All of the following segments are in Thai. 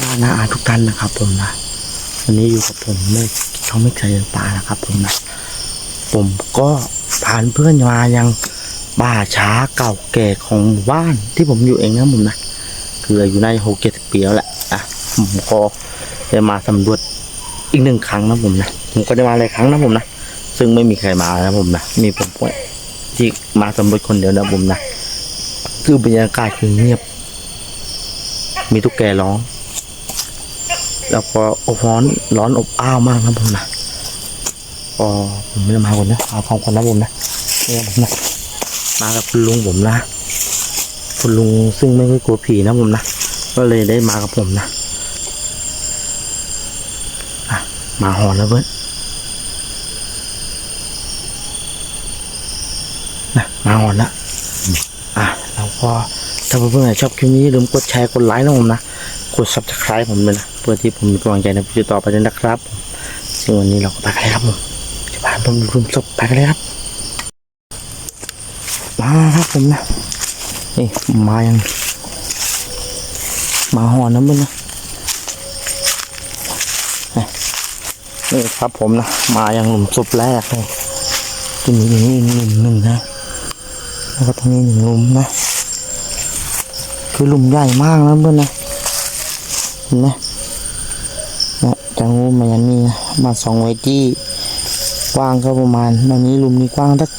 บ้านาอาทุกท่านนะครับ ผมนะวันนี้อยู่กับผมเมฆช่องเมฆชายปลานะครับ ผมนะ ผมก็ผ่านเพื่อนมายังป่าช้าเก่าแก่ของหมู่บ้านที่ผมอยู่เองนะผมนะคืออยุน่าจะหกเจ็ดปีแล้วแหละอะผมก็ได้มาสำรวจอีกหนึ่งครั้งนะผมนะผมก็ได้มาหลายครั้งนะผมนะซึ่งไม่มีใครมานะผมนะมีผมที่มาสำรวจคนเดียวนะผมนะคือบรรยากาศคือเงียบ มีตุ๊กแกร้อง แล้วก็อบร้อนร้อนอบอ้าวมากนะผมนะก็ผมไม่ได้มาคนนะเอาของคนนะผมนะนี่ผมนะมากับคุณลุงผมนะคุณลุงซึ่งไม่ค่อยกลัวผีนะผมนะก็เลยได้มากับผมนะอะมาหอนแล้วเพื่อนนะมาหอนละอะแล้วก็ถ้าเพื่อนๆชอบคลิปนี้อย่าลืมกดแชร์กดไลค์นะผมนะ ด subscribe ผมเลยนะเพื่อที่ผมมีกำลังใจในวิดีต่อไปด้วยนะครับ ซึ่งวันนี้เราก็ไปกันเลยครับผมจะพาผมรุมศพไปกันเลยครับมาครับผมนะนี่มายังมาหอนน้ำมันนะนี่ครับผมนะ มายังหลุมศพแรกเลยจะมีอย่างนี้อีกหลุมหนึ่งนะแล้วก็ตรงนี้หนึ่งหลุมนะ คือหลุมใหญ่มากนะเพื่อนนะ นไหมนะจังงูมันยังมีนะมาสองไว้ที่กว้างก็ประมาณตอนนี้ลุมนี้กว้างสัก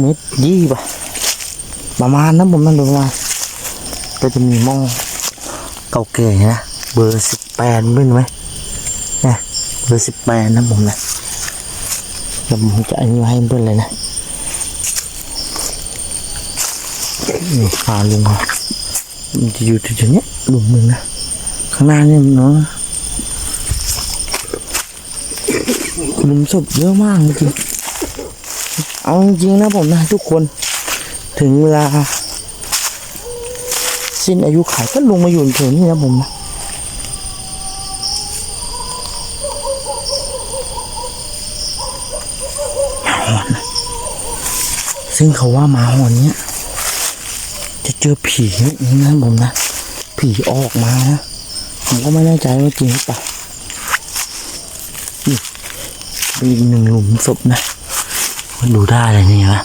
เมตรยี่ป่ะประมาณนั้นผมนั่นประมาณก็จะมีมองเก่าแก่นะเบอร์สิบแปดเป็นไหมนะเบอร์สิบแปดนะผมนะเดี๋ยวผมจะอันนี้ให้เพื่อนเลยนะนี่พาลุงเขา มันจะอยู่ที่เนี้หลุมหนึ่งนะข้างหน้าเนี่ยเนาะหลุมศพเยอะมากจริงเอาจริงนะผมนะทุกคนถึงเวลา สิ้นอายุขัยก็ลงมาอยู่แถวนี้นะผมนะหอนะซึ่งเขาว่าหมาหอนเนี้ย เจอผีนี่นะผมนะ ผีออกมานะ ผมก็ไม่แน่ใจว่าจริงหรือเปล่านี่เป็นอีกหนึ่งหลุมศพนะมันดูได้เลยนี่วะ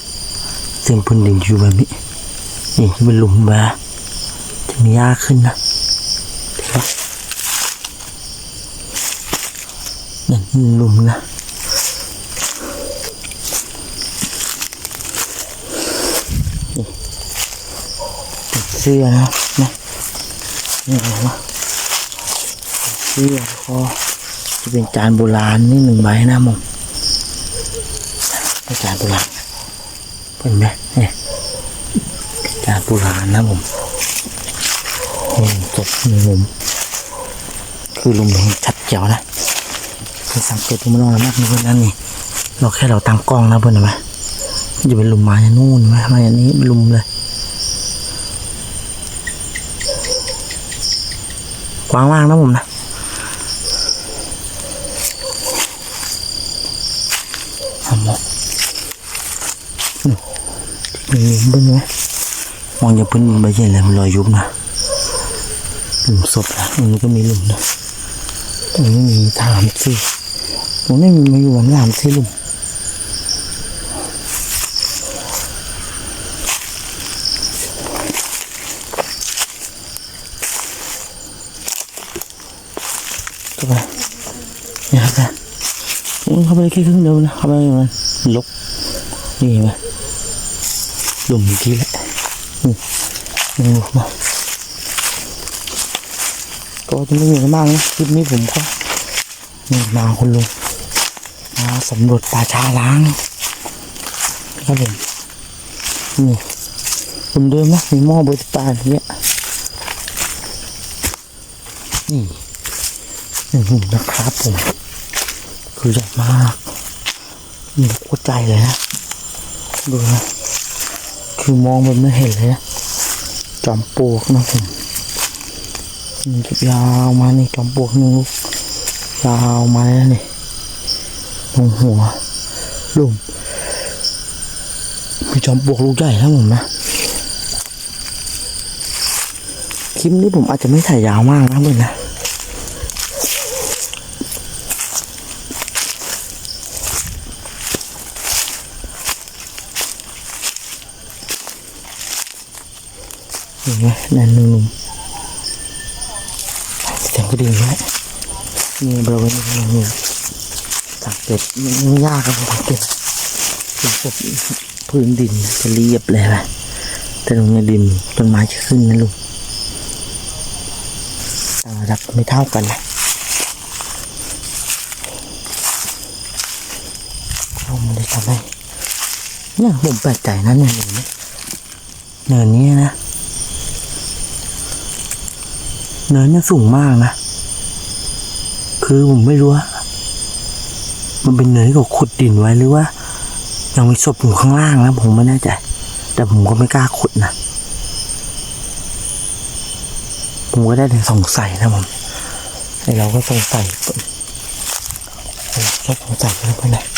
เสียงพื้นดินอยู่แบบนี้นี่เป็นหลุมแบบจะมีหญ้าขึ้นนะเห็นปะนี่หลุมนะ สื้อนะนะนี่อะไรวะเสื้อก็จะเป็นจานโบราณนี่หนึ่งใบนะมงจานโบราณเป็นไหมเนี่ยจานโบราณนะผมนี่จบหนึ่งหลุมคือลุมนี้ชัดเจ๋วนะคือสังเกตดูมันลองแล้วมากนี่เพื่อนนั่นนี่เราแค่เราตั้งกล้องนะเพื่อนเห็นไหมมันจะเป็นลุมไม้นู่นไหมมาอย่างนี้เป็นลุมเลย กว้างมากนะผมนะเอาหมดอืมมีเบิ้งไหมมองอย่าเพิ่งใบเย็นเลยมันลอยยุบนะหลุมศพนะตรงนี้ก็มีหลุมนะตรงนี้มีสามสี่ตรงนี้มีมาอยู่วันสามสี่หลุม เข้าไปนี่ครับนะอืมเข้าไปแค่ครึ่งเดียวนะเข้าไปอย่างนั้นลกนี่เห็นไหมหลุมเมื่อกี้แหละนี่นี่มาก็จะไม่มีมากนะคลิปนี้ผมก็นี่มาคนลุงมาสำรวจป่าชาล้างครับผมนี่ผมเดิมนะมีหม้อเบอร์สิบแปดอย่างเงี้ยนี่ หนึ่งหนุ่มนะครับผม คือใหญ่มากมีหัวใจเลยนะ ดูนะ คือมองแบบไม่เห็นเลยนะจอมปลวกนะผมมันจะยาวมานี่จอมปลวกนึงลูกยาวมาเลยนะนี่ตรงหัวลุมมีจอมปลวกลูกใหญ่นะผมนะคลิปนี้ผมอาจจะไม่ถ่ายยาวมากนะเพื่อนนะ เห็นไหมนั่นนุ่มๆเสียงกระดิ่งด้วยนี่บริเวณนี้นี่สังเกตมันไม่ยากครับสังเกตเป็นพวกพื้นดินจะเรียบเลยนะแต่ตรงนี้ดินต้นไม้จะขึ้นนะลุงต่างระดับไม่เท่ากันนะเราไม่ได้ทำให้เนี่ยผมแปลกใจนะเนี่ยเนินนี้เนินนี้นะ เนินเนี่ยสูงมากนะ คือผมไม่รู้ว่า มันเป็นเนินที่เขาขุดดินไว้หรือว่า ยังมีศพอยู่ข้างล่างนะผมไม่แน่ใจ แต่ผมก็ไม่กล้าขุดนะ ผมก็ได้แต่สงสัยนะผมไอเราก็สงสัยผมชอบสงสัยเรื่องพวกนี้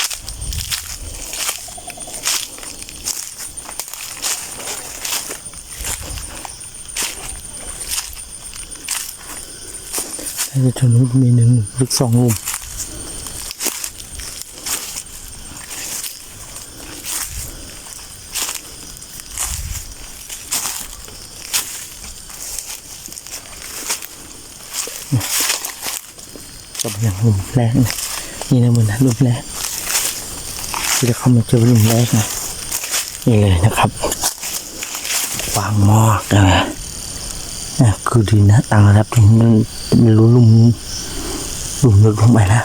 ไอ้ชนุมีหนึ่งลึกสองลุมกับอย่างลุมแรกนะนี่นะมันนะลุมแรกที่จะเข้ามาเจอลุมแรกนะนี่เลยนะครับวางหม้อกันนะ นี่คือดินนะต่างระดับดินมันไม่รู้ลุ่มลุ่มลึกลงไปนะ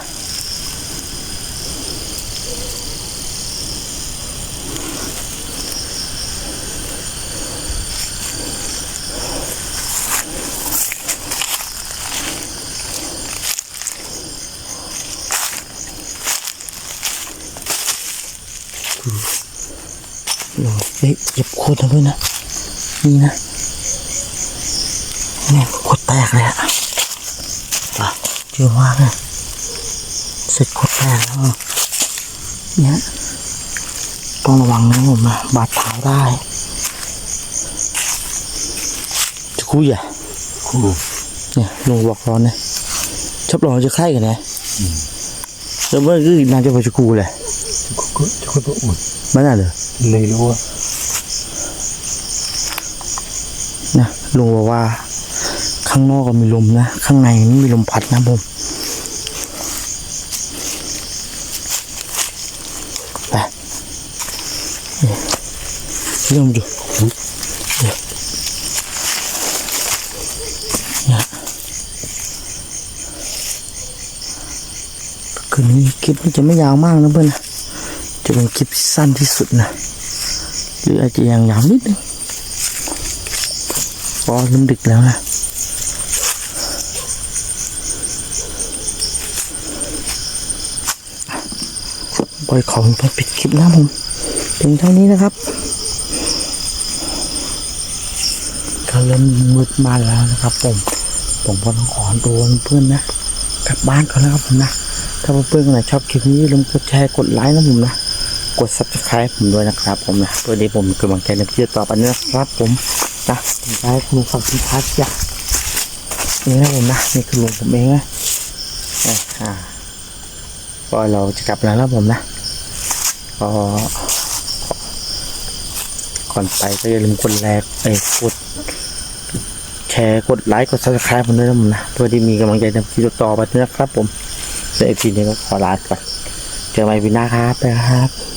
เฮ้ยเจ็บโคตรนะเพื่อนนะ นี่นะ เนี่ยโคตรแตกเลยอะอะเยอะมากเลยเสร็จโคตรแตกแล้วอะเนี่ยต้องระวังนะผมนะบาดเท้าได้จะคุยอะครูเนี่ยลุงบอกร้อนนะชอบร้อนจะไข้กันนะแล้วเมื่อกี้นางจะไปจะกูเลยก็จะก็ต้องอุ่นไม่น่าเลยเลยรู้ว่านะลุงบอกว่า ข้างนอกก็มีลมนะ ข้างในไม่มีลมพัดนะผมไปเริ่มดูนี่ยเนี่ยคืนนี้คลิปมันจะไม่ยาวมากนะเพื่อนนะจะเป็นคลิปสั้นที่สุดนะ หรืออาจจะยังยาวนิดนึงพราะเริ่มดึกแล้วนะ บอยของไปปิดคลิปนะผมเพียงเท่านี้นะครับก็เริ่มมืดมาแล้วนะครับ ผม ผมก็ต้องขอตัวเพื่อนนะกลับบ้านก่อนนะครับผมนะ ถ้าเพื่อนๆคนไหนชอบคลิปนี้อย่าลืมกดแชร์กดไลค์นะผมนะกด subscribe ผมด้วยนะครับผมนะเพื่อที่ผมกำลังใจในที่จะต่อไปนี้นะครับผมนะผมจะให้คุณฟังคุณพัชจ้ะนี่นะผมนะนี่คือลุงผมเองนะอะอ่าก็เราจะกลับแล้วนะผมนะ ก็ก่อนไปก็อย่าลืมกดแลกไอ้กดแชร์กดไลค์กดซับสไครป์ผมด้วยนะผมนะเพื่อที่มีกำลังใจในคลิปต่อไปนี้นะครับผมในอีพีนี้ก็ขอลาไปเจอกันใหม่ปีหน้าครับไปครับ